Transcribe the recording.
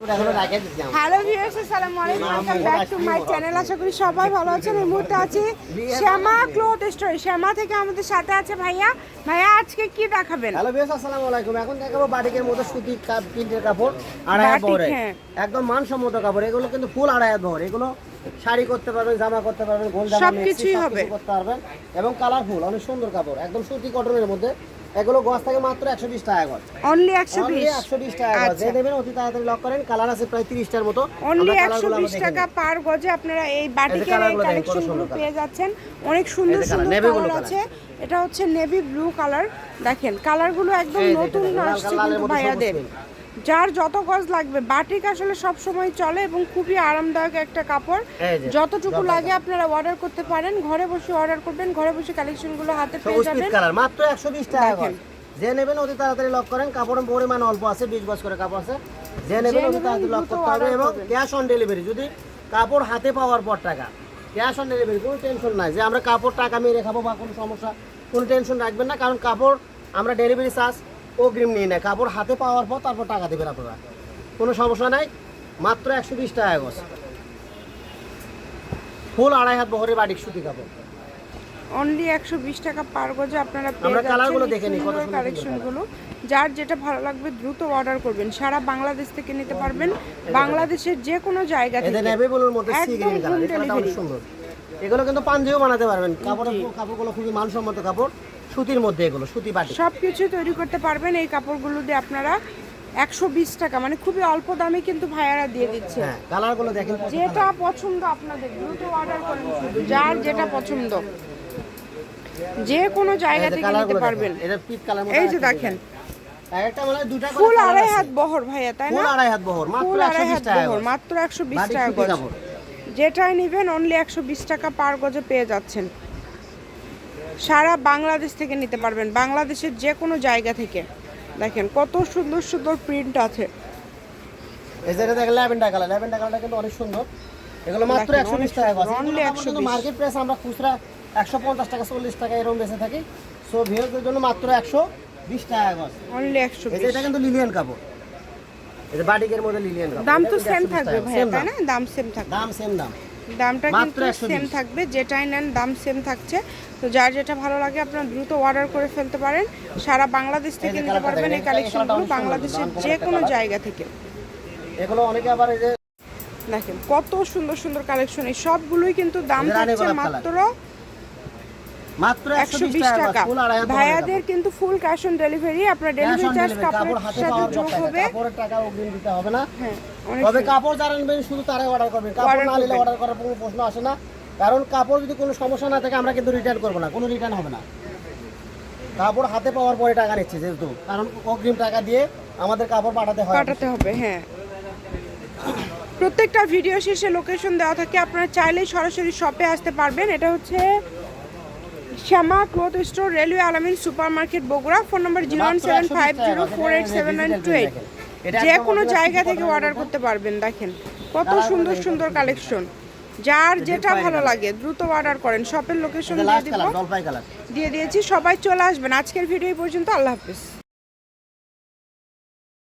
Hello viewers আসসালামু আলাইকুম। Welcome back to my channel আশা করি সবাই ভালো আছেন। এই মুহূর্তে আছি শ্যামা ক্লোথ স্টোর শ্যামা থেকে আমাদের সাথে আছে ভাইয়া। ভাইয়া আজকে কি দেখাবেন? হ্যালো ভিউয়ার্স আসসালামু আলাইকুম। এখন দেখাবো বাটিকের মতো সুতি কাপ প্রিন্টের কাপড় আড়াই বহরে হ্যাঁ। একদম মানসম্মত কাপড়। এগুলো কিন্তু ফুল আড়াই বহর। এগুলো শাড়ি করতে পারবেন জামা করতে পারবেন গোল জামা সবকিছুই সবকিছু হবে। করতে পারবেন। এবং কালারফুল অনেক সুন্দর কাপড় একদম সুতি কটনের মধ্যে। এগুলো গজ থাকে মাত্র একশো বিশ টাকা গজ। অনলি একশো অনলি বিশ? একশো বিশ টাকা গজ। যে নেবেন অতি তাড়াতাড়ি লক করেন কালার আছে প্রায় তিরিশটার মতো। অনলি আমরা একশো কালারগুলো বিশ আমরা দেখে টাকা পার গজে আপনারা এই বাটিকের এই কালেকশনগুলো পেয়ে যাচ্ছেন। অনেক সুন্দর সুন্দর কালার। আছে। এটা হচ্ছে নেভি ব্লু কালার দেখেন কালারগুলো একদম নতুন আসছে কিন্তু ভাইয়াদের। যার যত গজ লাগবে বাটিক আসলে সব সময় চলে এবং খুবই আরামদায়ক একটা কাপড়। যতটুকু লাগে আপনারা অর্ডার করতে পারেন ঘরে বসে অর্ডার করবেন ঘরে বসে কালেকশনগুলো হাতে পেয়ে যাবেন। মাত্র একশো বিশ টাকা দেখেন। যে নেবেন অতি তাড়াতাড়ি লক করেন কাপড়ের পরিমাণ অল্প আছে বিশ গজ করে কাপড় আছে। যে নেবেন অতি তাড়াতাড়ি লক করতে হবে এবং। ক্যাশ অন ডেলিভারি যদি কাপড় হাতে পাওয়ার পর টাকা। ক্যাশ অন ডেলিভারি কোনো টেনশন নাই। যে আমরা কাপড় টাকা মেরে খাব বা কোনো সমস্যা কোনো টেনশন রাখবেন না কারণ কাপড় আমরা ডেলিভারি চার্জ অগ্রিম নিয়ে নেয়। কাপড় হাতে পাওয়ার পর তারপর টাকা দেবেন আপনারা। কোনো সমস্যা নাই। মাত্র একশো বিশ টাকা গজ। ফুল আড়াই হাত বহরের বাটিক সুতি কাপড়। অনলি একশো বিশ টাকা পার গজে আপনারা কালেকশনগুলো যার যেটা ভালো লাগবে দ্রুত অর্ডার করবেন। সারা বাংলাদেশ থেকে নিতে পারবেন। বাংলাদেশের যে কোনো জায়গা থেকে এগুলো কিন্তু পাঞ্জাবিও বানাতে পারবেন। কাপড়ের কাপড়গুলো খুবই মানসম্মত কাপড়। সুতির মধ্যে এগুলো সুতি বাটি। সব কিছু তৈরি করতে পারবেন এই কাপড়গুলো দিয়ে আপনারা একশো বিশ টাকা মানে খুবই অল্প দামে কিন্তু ভাইয়ারা দিয়ে দিচ্ছে। হ্যাঁ কালারগুলো দেখেন যেটা পছন্দ আপনাদের দ্রুত অর্ডার করেন শুধু যার যেটা পছন্দ। যে কোনো জায়গা থেকে নিতে পারবেন। এটা পিট কালার এই যে দেখেন। একটা দুটা করে ফুল আড়াই হাত বহর ভাইয়া তাই না? আড়াই হাত বহর ফুল আড়াই হাত বহর মাত্র একশো বিশ টাকা গজ যেটাই নেবেন অনলি একশো বিশ টাকা পার গজে পেয়ে যাচ্ছেন। সারা বাংলাদেশ থেকে নিতে পারবেন বাংলাদেশের যে কোনো জায়গা থেকে। দেখেন কত সুন্দর সুন্দর প্রিন্ট আছে। এই যে এটা দেখেন ল্যাভেন্ডার কালার। ল্যাভেন্ডার কালারটা কিন্তু অনেক সুন্দর। এগুলো মাত্র টাকা 120 মার্কেট প্রাইস আমরা খুচরা একশো পঞ্চাশ টাকা চল্লিশ টাকা এরকম বেঁচে থাকি। সো জন্য মাত্র একশো বিশ টাকা গজ অনলি একশো এই যে এটা কিন্তু লিলিয়ান কাপড়। এই যে বাটিকের মধ্যে লিলিয়ান কাপড়। দাম তো সেম থাকবে তাই। না? দাম সেম থাকবে। দাম সেম দাম। দামটা কিন্তু সেম থাকবে যেটাই নেন দাম সেম থাকছে। তো যার যেটা ভালো লাগে আপনারা দ্রুত অর্ডার করে ফেলতে পারেন। সারা বাংলাদেশ থেকে নিতে পারবেন এই কালেকশনগুলো বাংলাদেশের যে কোনো জায়গা থেকে। এগুলো অনেকে আবার এই যে দেখেন কত সুন্দর সুন্দর কালেকশন এই সবগুলোই কিন্তু দাম থাকছে মাত্র মাত্র একশো বিশ টাকা ভাইয়াদের কিন্তু ফুল ক্যাশ অন ডেলিভারি আপনার ডেলিভারি চার্জ কাপড়ের হাতে সাথে পাওয়ার যোগ হবে। কাপড়ের টাকা অগ্রিম দিতে হবে না। হ্যাঁ তবে কাপড় যারা নেবেন শুধু তারাই অর্ডার করবেন। কাপড় না নিলে অর্ডার করার কোনো প্রশ্ন আসে না। কারণ কাপড় যদি কোনো সমস্যা না থাকে আমরা কিন্তু রিটার্ন করব না। কোনো রিটার্ন হবে না। কাপড় হাতে পাওয়ার পরে টাকা নিচ্ছে যেহেতু। কারণ অগ্রিম টাকা দিয়ে আমাদের কাপড় পাঠাতে হয়। পাঠাতে হবে হ্যাঁ। প্রত্যেকটা ভিডিও শেষে লোকেশন দেওয়া থাকে। আপনারা চাইলেই সরাসরি শপে আসতে পারবেন। এটা হচ্ছে Shyama cloth store railway Alamin super market Bogura. Phone number zero one seven five zero four eight seven nine two eight. যে কোনো জায়গা থেকে অর্ডার করতে পারবেন দেখেন। কত সুন্দর সুন্দর কালেকশন যার যেটা ভালো লাগে দ্রুত অর্ডার করেন। শপের লোকেশন দিব। দিয়ে দিয়েছি সবাই চলে আসবেন। আজকের ভিডিও পর্যন্ত আল্লাহ হাফিজ।